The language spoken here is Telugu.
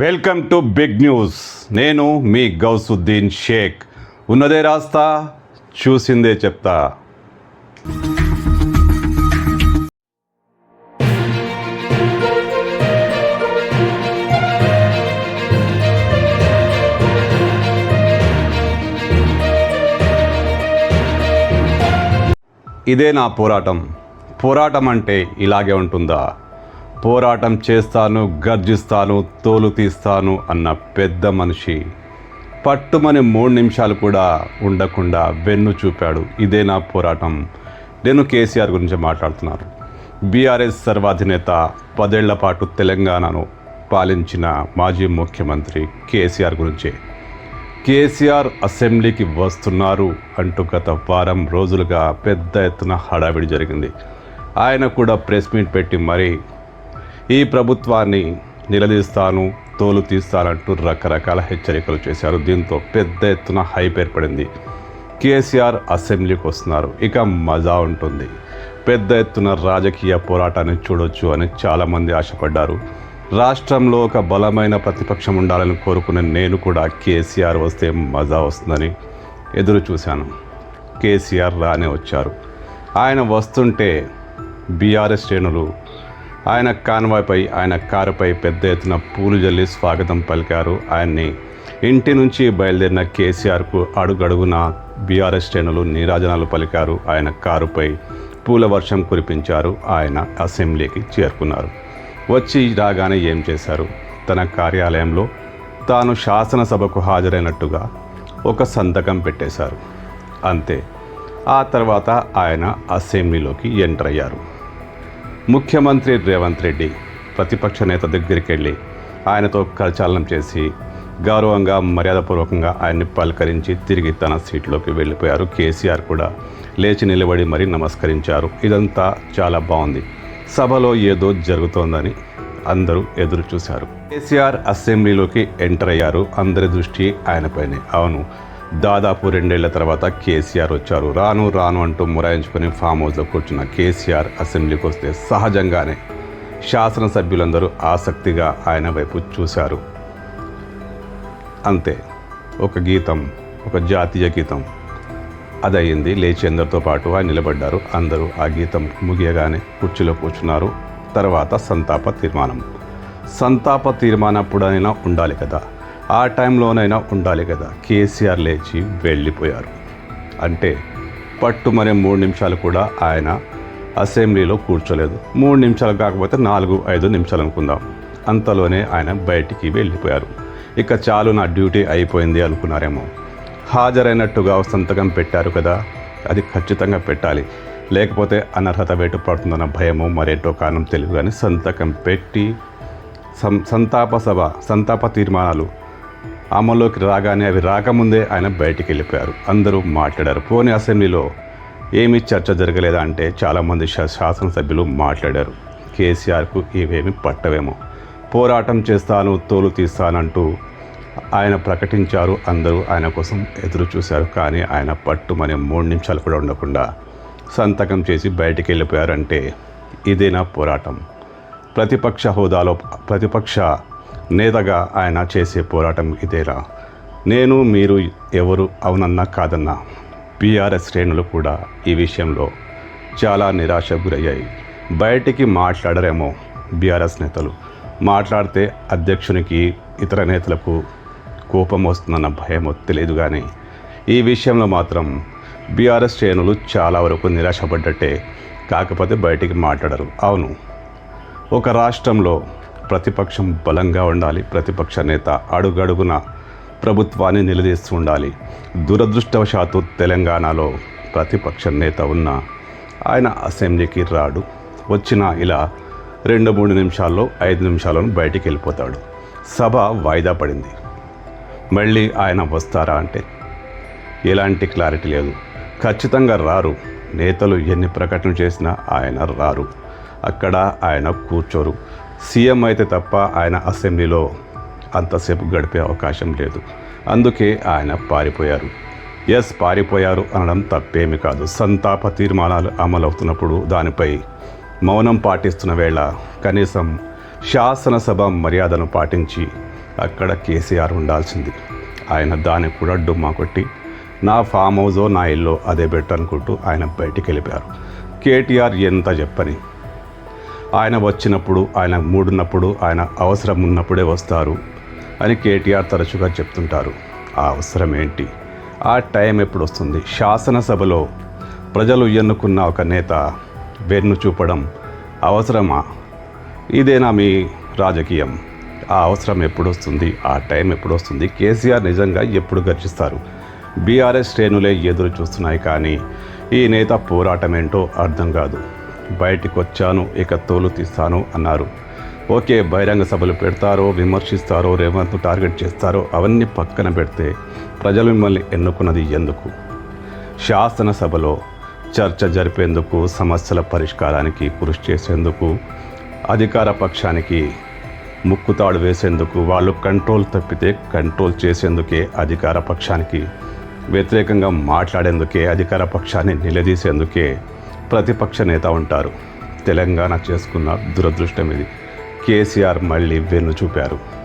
Welcome to big news. నేను మీ గౌసుద్దీన్ షేక్. ఉన్నదే రాస్తా చూసిందే చెప్తా. ఇదే నా పోరాటం. పోరాటం అంటే ఇలాగే ఉంటుందా? పోరాటం చేస్తాను గర్జిస్తాను తోలు తీస్తాను అన్న పెద్ద మనిషి. పట్టుమని మూడు నిమిషాలు కూడా ఉండకుండా వెన్ను చూపాడు. ఇదే నా పోరాటం. నేను కేసీఆర్ గురించి మాట్లాడుతున్నాను బీఆర్ఎస్ సర్వాధినేత పదేళ్ళ పాటు తెలంగాణను పాలించిన మాజీ ముఖ్యమంత్రి కేసీఆర్ గురించే. కేసీఆర్ అసెంబ్లీకి వస్తున్నారు అంటూ గత వారం రోజులుగా పెద్ద ఎత్తున హడావిడి జరిగింది. ఆయన కూడా ప్రెస్ మీట్ పెట్టి మరీ ఈ ప్రభుత్వాన్ని నిలదీస్తాను తోలు తీస్తానంటూ రకరకాల హెచ్చరికలు చేశారు. దీంతో పెద్ద ఎత్తున హైప్ ఏర్పడింది. కేసీఆర్ అసెంబ్లీకి వస్తున్నారు. ఇక మజా ఉంటుంది. పెద్ద ఎత్తున రాజకీయ పోరాటాన్ని చూడొచ్చు అని చాలామంది ఆశపడ్డారు. రాష్ట్రంలో ఒక బలమైన ప్రతిపక్షం ఉండాలని కోరుకునే నేను కూడా కేసీఆర్ వస్తే మజా వస్తుందని ఎదురు చూశాను. కేసీఆర్ రానే వచ్చారు. ఆయన వస్తుంటే బీఆర్ఎస్ శ్రేణులు ఆయన కాన్వాయ్పై ఆయన కారుపై పెద్ద ఎత్తున పూలు జల్లి స్వాగతం పలికారు. ఆయన్ని ఇంటి నుంచి బయలుదేరిన కేసీఆర్కు అడుగడుగున బీఆర్ఎస్ శ్రేణులు నీరాజనాలు పలికారు. ఆయన కారుపై పూల వర్షం కురిపించారు. ఆయన అసెంబ్లీకి చేరుకున్నారు. వచ్చి రాగానే ఏం చేశారు? తన కార్యాలయంలో తాను శాసనసభకు హాజరైనట్టుగా ఒక సంతకం పెట్టేశారు. అంతే. ఆ తర్వాత ఆయన అసెంబ్లీలోకి ఎంటర్ అయ్యారు. ముఖ్యమంత్రి రేవంత్ రెడ్డి ప్రతిపక్ష నేత దగ్గరికి వెళ్ళి ఆయనతో కరచాలనం చేసి గౌరవంగా మర్యాదపూర్వకంగా ఆయన్ని పలకరించి తిరిగి తన సీట్లోకి వెళ్ళిపోయారు. కేసీఆర్ కూడా లేచి నిలబడి మరీ నమస్కరించారు. ఇదంతా చాలా బాగుంది. సభలో ఏదో జరుగుతోందని అందరూ ఎదురు చూశారు కేసీఆర్ అసెంబ్లీలోకి ఎంటర్ అయ్యారు. అందరి దృష్టి ఆయనపైనే. అవును దాదాపు రెండేళ్ళ తర్వాత కేసీఆర్ వచ్చారు. రాను రాను అంటూ మురాయించుకొని ఫామ్ హౌస్లో కూర్చున్న కేసీఆర్ అసెంబ్లీకి వస్తే సహజంగానే శాసనసభ్యులందరూ ఆసక్తిగా ఆయన వైపు చూశారు. అంతే ఒక గీతం ఒక జాతీయ గీతం. అదయ్యింది లేచి అందరితో పాటు ఆయన నిలబడ్డారు. అందరూ ఆ గీతం ముగియగానే కుర్చీలో కూర్చున్నారు. తర్వాత సంతాప తీర్మానం. సంతాప తీర్మానప్పుడైనా ఉండాలి కదా. ఆ టైంలోనైనా ఉండాలి కదా. కేసీఆర్ లేచి వెళ్ళిపోయారు. అంటే పట్టుమనే మూడు నిమిషాలు కూడా ఆయన అసెంబ్లీలో కూర్చోలేదు. మూడు నిమిషాలు కాకపోతే నాలుగు ఐదు నిమిషాలు అనుకుందాం. అంతలోనే ఆయన బయటికి వెళ్ళిపోయారు. ఇక చాలు నా డ్యూటీ అయిపోయింది అనుకున్నారేమో. హాజరైనట్టుగా సంతకం పెట్టారు కదా. అది ఖచ్చితంగా పెట్టాలి. లేకపోతే అనర్హత వేటు పడుతుందన్న భయమో మరేటో కారణం తెలియదు కానీ సంతకం పెట్టి సం సంతాప సభ సంతాప తీర్మానాలు అమల్లోకి రాగానే అవి రాకముందే ఆయన బయటికి వెళ్ళిపోయారు అందరూ మాట్లాడారు. పోనీ అసెంబ్లీలో ఏమీ చర్చ జరగలేదా అంటే చాలామంది శా శాసనసభ్యులు మాట్లాడారు. కేసీఆర్కు ఇవేమి పట్టవేమో. పోరాటం చేస్తాను తోలు తీస్తానంటూ ఆయన ప్రకటించారు. అందరూ ఆయన కోసం ఎదురు చూశారు. కానీ ఆయన పట్టుమని మూడు నిమిషాలు కూడా ఉండకుండా సంతకం చేసి బయటికి వెళ్ళిపోయారంటే ఇదేనా పోరాటం? ప్రతిపక్ష హోదాలో ప్రతిపక్ష నేతగా ఆయన చేసే పోరాటం ఇదేరా. నేను మీరు ఎవరు అవునన్నా కాదన్నా. బీఆర్ఎస్ శ్రేణులు కూడా ఈ విషయంలో చాలా నిరాశ గురయ్యాయి. బయటికి మాట్లాడరేమో బీఆర్ఎస్ నేతలు. మాట్లాడితే అధ్యక్షునికి ఇతర నేతలకు కోపం వస్తుందన్న భయం తెలియదు కానీ ఈ విషయంలో మాత్రం బీఆర్ఎస్ శ్రేణులు చాలా వరకు నిరాశపడ్డట్టే. కాకపోతే బయటికి మాట్లాడరు. అవును ఒక రాష్ట్రంలో ప్రతిపక్షం బలంగా ఉండాలి ప్రతిపక్ష నేత అడుగడుగున ప్రభుత్వాన్ని నిలదీస్తూ ఉండాలి. దురదృష్టవశాత్తు తెలంగాణలో ప్రతిపక్ష నేత ఉన్న ఆయన అసెంబ్లీకి రాడు. వచ్చిన ఇలా రెండు మూడు నిమిషాల్లో ఐదు నిమిషాలను బయటికి వెళ్ళిపోతాడు. సభ వాయిదా పడింది. మళ్ళీ ఆయన వస్తారా అంటే ఎలాంటి క్లారిటీ లేదు. ఖచ్చితంగా రారు. నేతలు ఎన్ని ప్రకటనలు చేసినా ఆయన రారు. అక్కడ ఆయన కూర్చోరు. సీఎం అయితే తప్ప ఆయన అసెంబ్లీలో అంతసేపు గడిపే అవకాశం లేదు. అందుకే ఆయన పారిపోయారు. ఎస్ పారిపోయారు అనడం తప్పేమి కాదు. సంతాప తీర్మానాలు అమలవుతున్నప్పుడు దానిపై మౌనం పాటిస్తున్న వేళ కనీసం శాసనసభ మర్యాదను పాటించి అక్కడ కేసీఆర్ ఉండాల్సింది. ఆయన దాని కూడా డుమ్మా కొట్టి నా ఫామ్ హౌజో నా ఇల్లు అదే బెటర్ అనుకుంటూ ఆయన బయటికి వెళ్ళిపోయారు కేటీఆర్ ఎంత చెప్పని ఆయన వచ్చినప్పుడు ఆయన మూడున్నప్పుడు ఆయన అవసరం ఉన్నప్పుడే వస్తారు అని కేటీఆర్ తరచుగా చెప్తుంటారు. ఆ అవసరం ఏంటి ఆ టైం ఎప్పుడు వస్తుంది శాసనసభలో ప్రజలు ఎన్నుకున్న ఒక నేత వెన్ను చూపడం అవసరమా? ఇదేనా మీ రాజకీయం? ఆ అవసరం ఎప్పుడు వస్తుంది ఆ టైం ఎప్పుడు వస్తుంది కేసీఆర్ నిజంగా ఎప్పుడు గర్జిస్తారు? బీఆర్ఎస్ శ్రేణులే ఎదురు చూస్తున్నాయి కానీ ఈ నేత పోరాటం ఏంటో అర్థం కాదు. బయటికి వచ్చాను ఇక తోలు తీస్తాను అన్నారు. ఓకే బహిరంగ సభలు పెడతారో విమర్శిస్తారో రేవంత్ టార్గెట్ చేస్తారో అవన్నీ పక్కన పెడితే ప్రజలు మిమ్మల్ని ఎన్నుకున్నది ఎందుకు? శాసనసభలో చర్చ జరిపేందుకు సమస్యల పరిష్కారానికి కృషి చేసేందుకు అధికార పక్షానికి ముక్కుతాడు వేసేందుకు వాళ్ళు కంట్రోల్ తప్పితే కంట్రోల్ చేసేందుకే అధికార పక్షానికి వ్యతిరేకంగా మాట్లాడేందుకే అధికార పక్షాన్ని నిలదీసేందుకే ప్రతిపక్ష నేత ఉంటారు. తెలంగాణ చేసుకున్న దురదృష్టం ఇది. కేసీఆర్ మళ్ళీ వెన్ను చూపారు.